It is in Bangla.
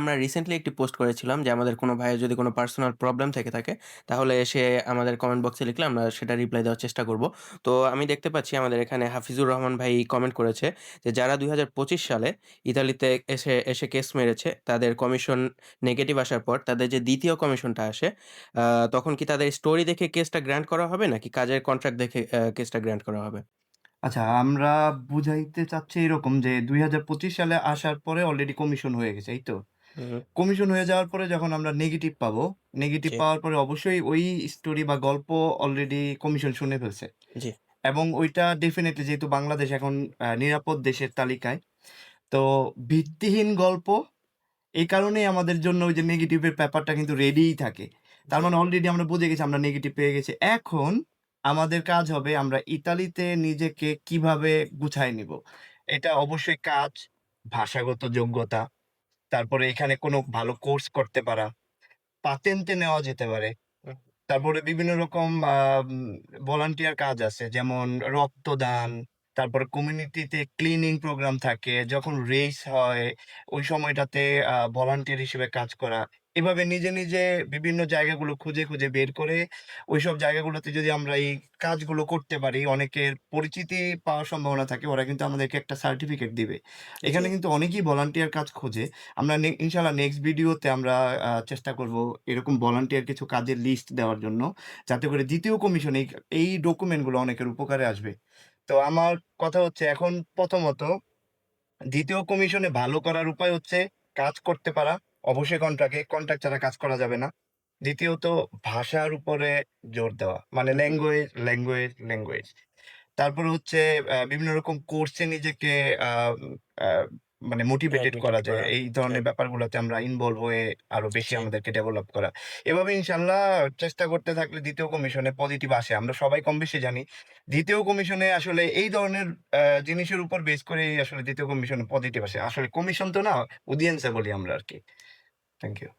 আমরা রিসেন্টলি একটি পোস্ট করেছিলাম যে আমাদের কোনো ভাইয়ের যদি কোনো পার্সোনাল প্রবলেম থেকে থাকে, তাহলে সে আমাদের কমেন্ট বক্সে লিখলে আমরা সেটা রিপ্লাই দেওয়ার চেষ্টা করব। তো আমি দেখতে পাচ্ছি আমাদের এখানে হাফিজুর রহমান ভাই কমেন্ট করেছে যে যারা দুই হাজার পঁচিশ সালে ইতালিতে এসে এসে কেস মেরেছে, তাদের কমিশন নেগেটিভ আসার পর তাদের যে দ্বিতীয় কমিশনটা আসে তখন কি তাদের স্টোরি দেখে কেসটা গ্র্যান্ট করা হবে নাকি কাজের কন্ট্রাক্ট দেখে কেসটা গ্র্যান্ট করা হবে? আচ্ছা আমরা বুঝাইতে চাচ্ছি এরকম যে দুই হাজার পঁচিশ সালে আসার পরে অলরেডি কমিশন হয়ে গেছে, এই তো? কমিশন হয়ে যাওয়ার পরে যখন আমরা নেগেটিভ পাবো নেগেটিভ পাওয়ার পরে অবশ্যই ওই স্টোরি বা গল্প অলরেডি কমিশন শুনে ফেলছে। জি। এবং ওইটা ডেফিনেটলি যেহেতু বাংলাদেশ এখন নিরাপদ দেশের তালিকায় তো ভিত্তিহীন গল্প এই কারণেই আমাদের জন্য ওই যে নেগেটিভের ব্যাপারটা কিন্তু রেডিই থাকে। তার মানে অলরেডি আমরা বুঝে গেছি আমরা নেগেটিভ পেয়ে গেছি। এখন আমাদের কাজ হবে আমরা ইতালিতে নিজেকে কীভাবে গুছাই নিব? এটা অবশ্যই কাজ ভাষাগত যোগ্যতা তারপরে এখানে কোনো ভালো কোর্স করতে পারা পাতেন্টে নেওয়া যেতে পারে। তারপরে বিভিন্ন রকম ভলান্টিয়ার কাজ আছে যেমন রক্তদান তারপর কমিউনিটিতে ক্লিনিং প্রোগ্রাম থাকে যখন রেস হয় ওই সময়টাতে ভলান্টিয়ার হিসেবে কাজ করা। এভাবে নিজে নিজে বিভিন্ন জায়গাগুলো খুঁজে খুঁজে বের করে ওইসব জায়গাগুলোতে যদি আমরা এই কাজগুলো করতে পারি অনেকের পরিচিতি পাওয়ার সম্ভাবনা থাকে ওরা কিন্তু আমাদেরকে একটা সার্টিফিকেট দিবে। এখানে কিন্তু অনেকেই ভলান্টিয়ার কাজ খোঁজে। আমরা ইনশাল্লাহ নেক্সট ভিডিওতে আমরা চেষ্টা করব এরকম ভলান্টিয়ার কিছু কাজের লিস্ট দেওয়ার জন্য যাতে করে দ্বিতীয় কমিশন এই এই ডকুমেন্টগুলো অনেকের উপকারে আসবে। তো আমার কথা হচ্ছে এখন প্রথমত দ্বিতীয় কমিশনে ভালো করার উপায় হচ্ছে কাজ করতে পারা। অবশ্যই কন্ট্রাক্টে কন্ট্রাক্ট ছাড়া কাজ করা যাবে না। দ্বিতীয়ত, ভাষার উপরে জোর দেওয়া মানে ল্যাঙ্গুয়েজ ল্যাঙ্গুয়েজ ল্যাঙ্গুয়েজ তারপরে হচ্ছে বিভিন্ন রকম কোর্সে নিজেকে মানে মোটিভেটেড করা যায়। এই ধরনের ব্যাপারগুলোতে আমরা ইনভলভ হয়ে আরও বেশি আমাদেরকে ডেভেলপ করা। এভাবে ইনশাল্লাহ চেষ্টা করতে থাকলে দ্বিতীয় কমিশনে পজিটিভ আসে। আমরা সবাই কম বেশি জানি। দ্বিতীয় কমিশনে আসলে এই ধরনের জিনিসের উপর বেস করে আসলে দ্বিতীয় কমিশনে পজিটিভ আসে। আসলে কমিশন তো না অডিয়েন্সে বলি আমরা আর কি থ্যাংক ইউ